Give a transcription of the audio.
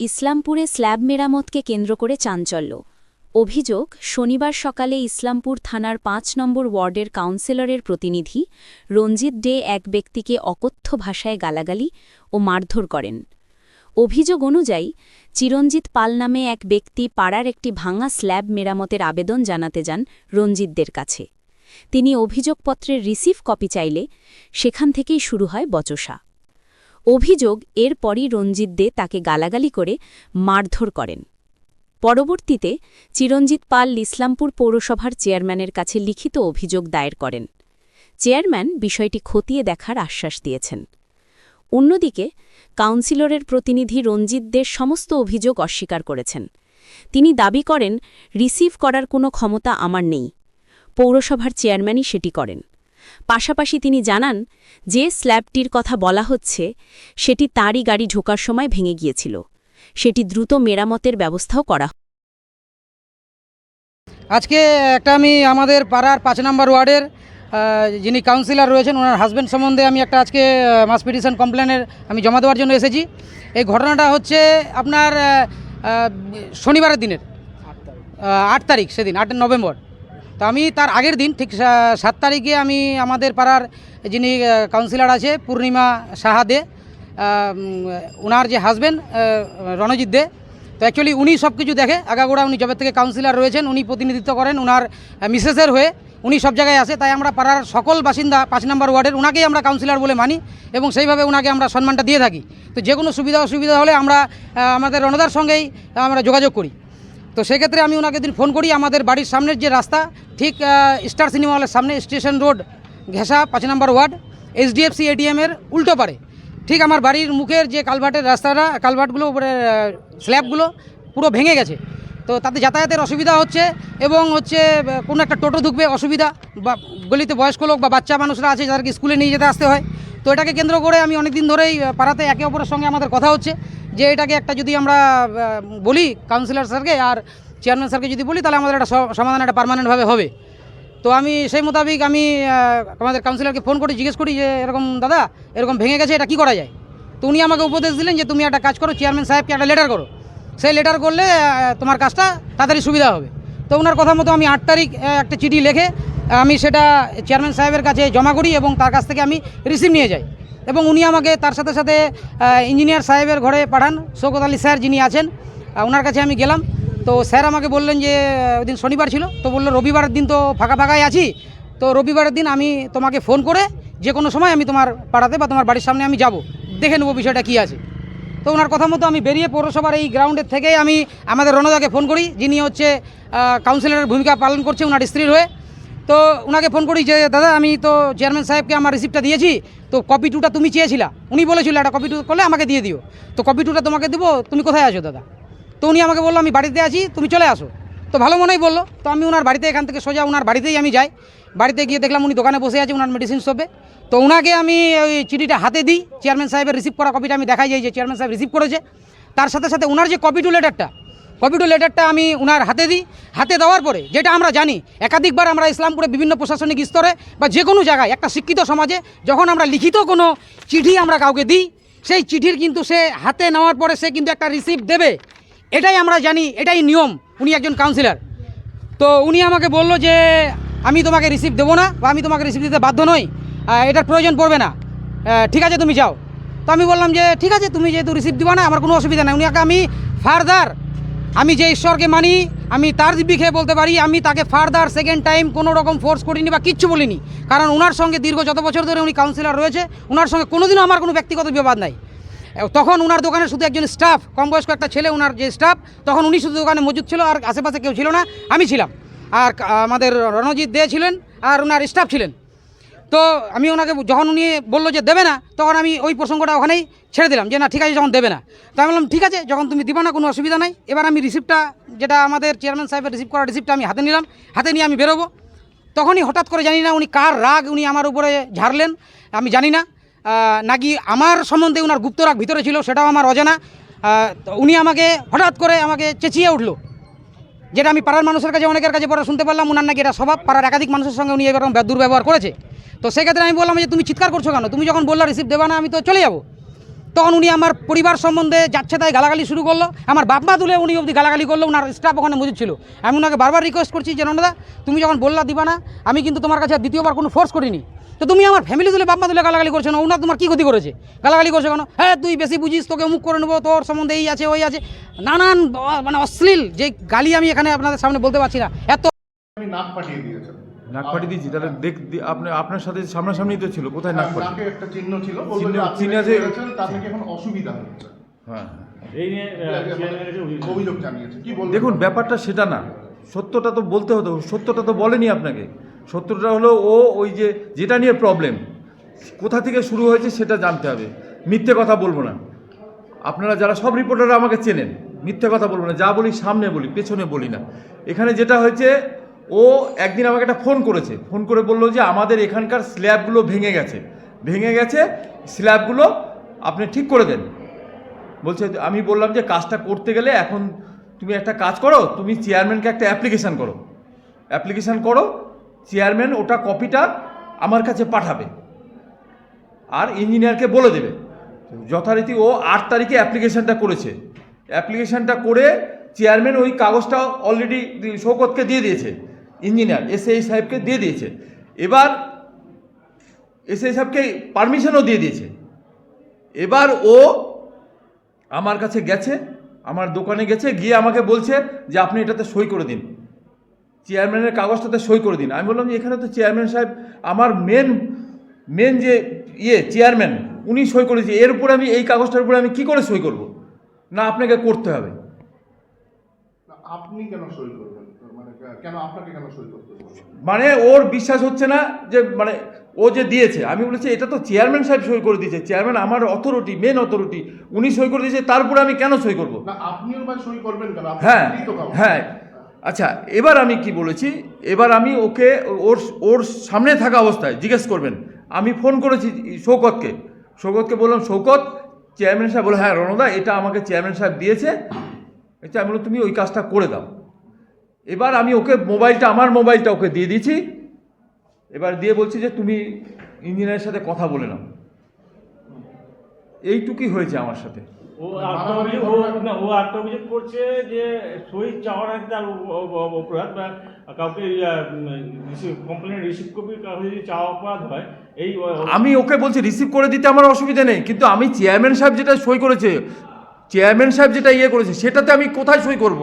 ইসলামপুরে slab মেরামতকে কেন্দ্র করে চাঞ্চল্য। অভিযোগ, শনিবার সকালে ইসলামপুর থানার পাঁচ নম্বর ওয়ার্ডের কাউন্সিলরের প্রতিনিধি রঞ্জিত ডে এক ব্যক্তিকে অকথ্য ভাষায় গালাগালি ও মারধর করেন। অভিযোগ অনুযায়ী, চিরঞ্জিত পাল নামে এক ব্যক্তি পাড়ার একটি ভাঙা স্ল্যাব মেরামতের আবেদন জানাতে যান রঞ্জিতদের কাছে। তিনি অভিযোগপত্রের রিসিভ কপি চাইলে সেখান থেকেই শুরু হয় বচসা। অভিযোগ এরপরই রঞ্জিত দে তাকে গালাগালি করে মারধর করেন। পরবর্তীতে চিরঞ্জিত পাল ইসলামপুর পৌরসভার চেয়ারম্যানের কাছে লিখিত অভিযোগ দায়ের করেন। চেয়ারম্যান বিষয়টি খতিয়ে দেখার আশ্বাস দিয়েছেন। অন্যদিকে কাউন্সিলরের প্রতিনিধি রঞ্জিত দের সমস্ত অভিযোগ অস্বীকার করেছেন। তিনি দাবি করেন, রিসিভ করার কোনো ক্ষমতা আমার নেই। পৌরসভার চেয়ারম্যানই সেটি করেন। পাশাপাশি তিনি জানান, যে স্ল্যাবটির কথা বলা হচ্ছে, সেটি তারই গাড়ি ঢোকার সময় ভেঙে গিয়েছিল। সেটি দ্রুত মেরামতের ব্যবস্থাও করা আজকে একটা আমি আমাদের পাড়ার পাঁচ নম্বর ওয়ার্ডের যিনি কাউন্সিলর রয়েছেন, ওনার হাজব্যান্ড সম্বন্ধে আমি একটা আজকে মাস পিটিশন কমপ্লেনের আমি জমা দেওয়ার জন্য এসেছি। এই ঘটনাটা হচ্ছে আপনার শনিবারের দিনের আট তারিখ, সেদিন, আট নভেম্বর। তো আমি তার আগের দিন ঠিক সাত তারিখে আমি আমাদের পাড়ার যিনি কাউন্সিলর আছে, পূর্ণিমা সাহা দে ওনার যে হাজব্যান্ড রণজিৎ দে, তো অ্যাকচুয়ালি উনি সব কিছু দেখে, আগাগোড়া উনি জবের থেকে কাউন্সিলর রয়েছেন, উনি প্রতিনিধিত্ব করেন ওনার মিসেসের হয়ে, উনি সব জায়গায় আসে তাই আমরা পাড়ার সকল বাসিন্দা পাঁচ নম্বর ওয়ার্ডের ওনাকেই আমরা কাউন্সিলর বলে মানি এবং সেইভাবে ওনাকে আমরা সম্মানটা দিয়ে থাকি। তো যে কোনো সুবিধা অসুবিধা হলে আমরা আমাদের রণদার সঙ্গেই আমরা যোগাযোগ করি। তো সেক্ষেত্রে আমি ওনাকে দিন ফোন করি, আমাদের বাড়ির সামনের যে রাস্তা, ঠিক স্টার সিনেমা হলের সামনে স্টেশন রোড, ঘেঁষা, পাঁচ নম্বর ওয়ার্ড এইচডিএফসি এটিএমের উল্টো পারে। ঠিক, আমার বাড়ির মুখের যে কালভার্টের রাস্তাটা, কালভার্টগুলো, উপরে স্ল্যাবগুলো পুরো ভেঙে গেছে। তো তাতে যাতায়াতের অসুবিধা হচ্ছে এবং হচ্ছে কোনো একটা টোটো ঢুকবে, অসুবিধা, বা গলিতে বয়স্ক লোক বা বাচ্চা মানুষরা আছে, যাদেরকে স্কুলে নিয়ে যেতে আসতে হয়। তো এটাকে কেন্দ্র করে আমি অনেক দিন ধরেই পাড়াতে একে অপরের সঙ্গে আমাদের কথা হচ্ছে যে এটাকে একটা যদি আমরা বলি কাউন্সিলর স্যারকে আর চেয়ারম্যান স্যারকে যদি বলি, তাহলে আমাদের একটা সমাধান একটা পার্মানেন্টভাবে হবে। তো আমি সেই মোতাবিক আমি আমাদের কাউন্সিলরকে ফোন করে জিজ্ঞেস করি যে, এরকম দাদা, এরকম ভেঙে গেছে, এটা কি করা যায়? তো উনি আমাকে উপদেশ দিলেন যে, তুমি একটা কাজ করো চেয়ারম্যান সাহেবকে একটা লেটার করো। সেই লেটার করলে তোমার কাজটা তাড়াতাড়ি সুবিধা হবে। তো ওনার কথা মতো আমি আট তারিখ একটা চিঠি লিখে আমি সেটা চেয়ারম্যান সাহেবের কাছে জমা করি এবং তার কাছ থেকে আমি রিসিভ নিয়ে যাই। এবং উনি আমাকে তার সাথে সাথে ইঞ্জিনিয়ার সাহেবের ঘরে পাঠান। শৌকত আলী স্যার যিনি আছেন ওনার কাছে আমি গেলাম। তো স্যার আমাকে বললেন যে ওই দিন শনিবার ছিল। তো বলল, রবিবারের দিন তো ফাঁকা ফাঁকাই আছি। তো রবিবারের দিন আমি তোমাকে ফোন করে যে কোনো সময় আমি তোমার পাড়াতে বা তোমার বাড়ির সামনে আমি যাব। দেখে নেব বিষয়টা কী আছে। তো ওনার কথা মতো আমি বেরিয়ে পৌরসভার এই গ্রাউন্ডের থেকেই আমি আমাদের রণদাকে ফোন করি। যিনি হচ্ছে কাউন্সিলরের ভূমিকা পালন করছে ওনার স্ত্রীর হয়ে। তো ওনাকে ফোন করি যে, দাদা, আমি তো চেয়ারম্যান সাহেবকে আমার রিসিপ্টটা দিয়েছি, তো কপি টুটা তুমি চেয়েছিলা। উনি বলেছিল, একটা কপি টু করলে আমাকে দিয়ে দিও। তো কপি টুটা তোমাকে দেবো, তুমি কোথায় আছো, দাদা? তো উনি আমাকে বলল, আমি বাড়িতে আছি, তুমি চলে আসো। তো ভালো মনেই বলল। তো আমি ওনার বাড়িতে এখান থেকে সোজা ওনার বাড়িতেই আমি যাই। বাড়িতে গিয়ে দেখলাম উনি দোকানে বসে আছে ওনার মেডিসিন শপে তো ওনাকে আমি ওই চিঠিটা হাতে দিই চেয়ারম্যান সাহেবের রিসিভ করা কপিটা আমি দেখাই যাই যে চেয়ারম্যান সাহেব রিসিভ করেছে। তার সাথে সাথে ওনার যে কপি টু লেটারটা কপি টু লেটারটা আমি ওনার হাতে দিই। হাতে দেওয়ার পরে যেটা আমরা জানি, একাধিকবার আমরা ইসলামপুরে বিভিন্ন প্রশাসনিক স্তরে বা যে কোনো জায়গায় একটা শিক্ষিত সমাজে যখন আমরা লিখিত কোনো চিঠি আমরা কাউকে দিই, সেই চিঠির কিন্তু সে হাতে নেওয়ার পরে সে কিন্তু একটা রিসিপ্ট দেবে। এটাই আমরা জানি, এটাই নিয়ম, উনি একজন কাউন্সিলর তো উনি আমাকে বলল যে, আমি তোমাকে রিসিপ্ট দেবো না বা আমি তোমাকে রিসিপ্ট দিতে বাধ্য নই এটার প্রয়োজন পড়বে না। ঠিক আছে, তুমি যাও। তো আমি বললাম যে, ঠিক আছে, তুমি যেহেতু রিসিপ্ট দিবা না, আমার কোনো অসুবিধা নেই। উনিকে আমি ফার্দার আমি যে ঈশ্বরকে মানি, আমি তার দিব্যি বলতে পারি, আমি তাকে ফার্দার সেকেন্ড টাইম কোনো রকম ফোর্স করিনি বা কিচ্ছু বলিনি। কারণ ওনার সঙ্গে দীর্ঘ যত বছর ধরে উনি কাউন্সিলর রয়েছে ওনার সঙ্গে কোনোদিনও আমার কোনো ব্যক্তিগত বিবাদ নাই। তখন ওনার দোকানে শুধু একজন স্টাফ কম বয়স্ক একটা ছেলে ওনার যে স্টাফ তখন উনি শুধু দোকানে মজুদ ছিল আর আশেপাশে কেউ ছিল না, আমি ছিলাম। আর আমাদের রণজিৎ দে ছিলেন আর ওনার স্টাফ ছিলেন। তো আমি ওনাকে যখন উনি বলল যে দেবে না, তখন আমি ওই প্রসঙ্গটা ওখানেই ছেড়ে দিলাম যে না, ঠিক আছে, যখন দেবে না। তো আমি বললাম, ঠিক আছে, যখন তুমি দিবা না, কোনো অসুবিধা নাই। এবার আমি রিসিপ্টটা যেটা আমাদের চেয়ারম্যান সাহেবের রিসিভ করা রিসিপ্টটা আমি হাতে নিলাম। হাতে নিয়ে আমি বেরোবো। তখনই হঠাৎ করে জানি না উনি কার রাগ উনি আমার উপরে ঝাড়লেন, আমি জানি না। নাকি আমার সম্বন্ধে ওনার গুপ্ত রাগ ভিতরে ছিল, সেটাও আমার অজানা। উনি আমাকে হঠাৎ করে আমাকে চেঁচিয়ে উঠল। যেটা আমি পাড়ার মানুষের কাছে, অনেকের কাছে পরে শুনতে পারলাম, উনার নাকি এটা স্বভাব। পাড়ার একাধিক মানুষের সঙ্গে উনি এরকম দুর্ব্যবহার করেছে। তো সেক্ষেত্রে আমি বললাম যে, তুমি চিৎকার করছ কেন? তুমি যখন বললা রিসিভ দেবা না, আমি তো চলে যাব। তখন উনি আমার পরিবার সম্বন্ধে যাচ্ছে তাই গালাগালি শুরু করল। আমার বাপমা তুলে উনি অবধি গালাগালি করল ওনার স্টাফ ওখানে মজুদ ছিল। আমি ওনাকে বারবার রিকোয়েস্ট করছি যে, নন্দা, তুমি যখন বললা দিবা না, আমি কিন্তু তোমার কাছে দ্বিতীয়বার কোনো ফোর্স করিনি। তো তুমি আমার ফ্যামিলি তুলে বাপমা তুলে গালাগালি করছ না? ওনার তোমার কী ক্ষতি করেছে? গালাগালি করছ কেন? হ্যাঁ তুই বেশি বুঝিস, তোকে মুখ করে নেব, তোর সম্বন্ধে এই আছে, ওই আছে। নানান মানে অশ্লীল যে গালি আমি এখানে আপনাদের সামনে বলতে পারছি না। এত নাক পাঠিয়ে নাক পাঠিয়ে দিয়েছি তাহলে দেখ দি- আপনি আপনার সাথে সামনাসামনি তো ছিল কোথায় নাক একটা চিহ্ন ছিল চিহ্ন- আছে- এখন অসুবিধা হচ্ছে। হ্যাঁ এই নিয়ে কাছে অভিযোগ। অভিযোগ জানিয়েছে। কি বলবেন? দেখুন ব্যাপারটা সেটা না। সত্যটা তো বলতে হতো সত্যটা তো বলেনি আপনাকে। সত্যটা হলো ও ওই যে যেটা নিয়ে প্রবলেম কোথা থেকে শুরু হয়েছে সেটা জানতে হবে। মিথ্যে কথা বলব না। আপনারা যারা সব রিপোর্টাররা আমাকে চেনেন মিথ্যে কথা বলব না। যা বলি সামনে বলি পেছনে বলি না। এখানে যেটা হয়েছে ও একদিন আমাকে একটা ফোন করেছে। ফোন করে বলল যে, আমাদের এখানকার স্ল্যাবগুলো ভেঙে গেছে। ভেঙে গেছে, স্ল্যাবগুলো আপনি ঠিক করে দেন। বলছে, আমি বললাম যে, কাজটা করতে গেলে এখন তুমি একটা কাজ করো, তুমি চেয়ারম্যানকে একটা অ্যাপ্লিকেশান করো। অ্যাপ্লিকেশান করো, চেয়ারম্যান ওটা কপিটা আমার কাছে পাঠাবে আর ইঞ্জিনিয়ারকে বলে দেবে। যথারীতি ও আট তারিখে অ্যাপ্লিকেশানটা করেছে। অ্যাপ্লিকেশানটা করে চেয়ারম্যান ওই কাগজটা অলরেডি শৌকতকে দিয়ে দিয়েছে। ইঞ্জিনিয়ার এসআই সাহেবকে দিয়ে দিয়েছে। এবার এসআই সাহেবকে পারমিশনও দিয়ে দিয়েছে। এবার ও আমার কাছে গেছে, আমার দোকানে গেছে, গিয়ে আমাকে বলছে যে, আপনি এটাতে সই করে দিন। চেয়ারম্যানের কাগজটাতে সই করে দিন। আমি বললাম যে এখানে তো চেয়ারম্যান সাহেব, আমার মেন মেন যে ইয়ে চেয়ারম্যান, উনি সই করেছে এর উপরে আমি, এই কাগজটার উপরে আমি কি করে সই করব? না, আপনাকে করতে হবে। আপনি কেন সই করবেন? কেন আপনাকে কেন সই করতে মানে ওর বিশ্বাস হচ্ছে না যে মানে ও যে দিয়েছে আমি বলেছি এটা তো চেয়ারম্যান সাহেব সই করে দিয়েছে চেয়ারম্যান আমার অথরিটি মেন অথরিটি উনি সই করে দিয়েছে তারপরে আমি কেন সই করব? আপনিও সই করবেন হ্যাঁ। হ্যাঁ। আচ্ছা এবার আমি কি বলেছি? এবার আমি ওকে ওর ওর সামনে থাকা অবস্থায় জিজ্ঞেস করবেন। আমি ফোন করেছি শৌকতকে। শৌকতকে বললাম শৌকত চেয়ারম্যান সাহেব বলে হ্যাঁ রণদা এটা আমাকে চেয়ারম্যান সাহেব দিয়েছে। এটা আমি বললাম তুমি ওই কাজটা করে দাও। এবার আমি ওকে মোবাইলটা আমার মোবাইলটা ওকে দিয়ে দিয়েছি এবার দিয়ে বলছি যে তুমি ইঞ্জিনিয়ারের সাথে কথা বলে নাও। এইটুকুই হয়েছে আমার সাথে। ও একটা অভিযোগ করছে যে সই চাওয়ার আগে তার অপরাধ বা কাউকে কমপ্লেন রিসিভ কপি কাউকে যদি চাওয়া অপরাধ হয় এই আমি ওকে বলছি রিসিভ করে দিতে আমার অসুবিধা নেই কিন্তু আমি চেয়ারম্যান সাহেব যেটা সই করেছে চেয়ারম্যান সাহেব যেটা ইয়ে করেছে সেটাতে আমি কোথায় সই করব?